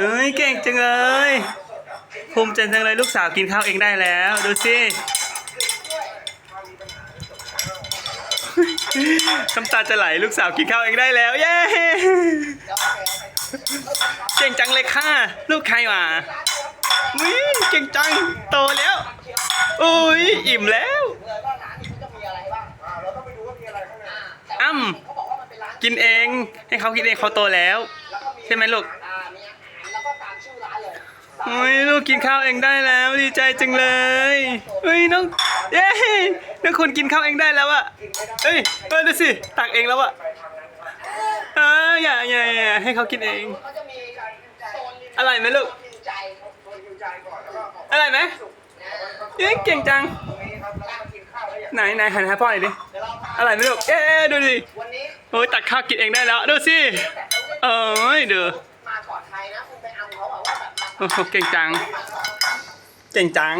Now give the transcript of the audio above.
เอ้ยเก่งจังเลย ภูมิใจจังเลยลูกสาวกินข้าวเองได้แล้ว ดูสิน้ำตาจะไหลลูกสาวกินข้าวเองได้แล้ว เย้เก่งจังเลยค่ะ ลูกใครวะวิเก่งจังโตแล้วอุ้ยอิ่มแล้วอะไรบ้างอ่าเราต้องไปดูว่ามีอะไรข้างในอ่าแต่อ้ำเขาบอกว่ามันเป็นร้านกินเองให้เขากินเองเขาโตแล้ว ใช่ไหมลูก โอ้ยลูกกินข้าวเองได้แล้วดีใจจังเลยเฮ้ยน้องเย้น้องคุณกินข้าวเองได้แล้วอะเฮ้ยเออดูสิตักเองแล้วอะเอออย่าอย่าอย่าให้เขากินเองเขาจะมีโซนริมอร่อยไหมลูกอนแล้วก็ออกอร่อยไหมเย้เก่งจังตรงนี้ครับแล้วก็มากินข้าวแล้วอย่างไหนไหนหันหาพ่อหน่อยดิเดี๋ยวเราพาอร่อยไหมลูกเอ๊ะดูดิโอ้ยตักข้าวกินเองได้แล้วดูสิเอ้ยดูมาก่อนใครนะ เก่งจัง เก่งจัง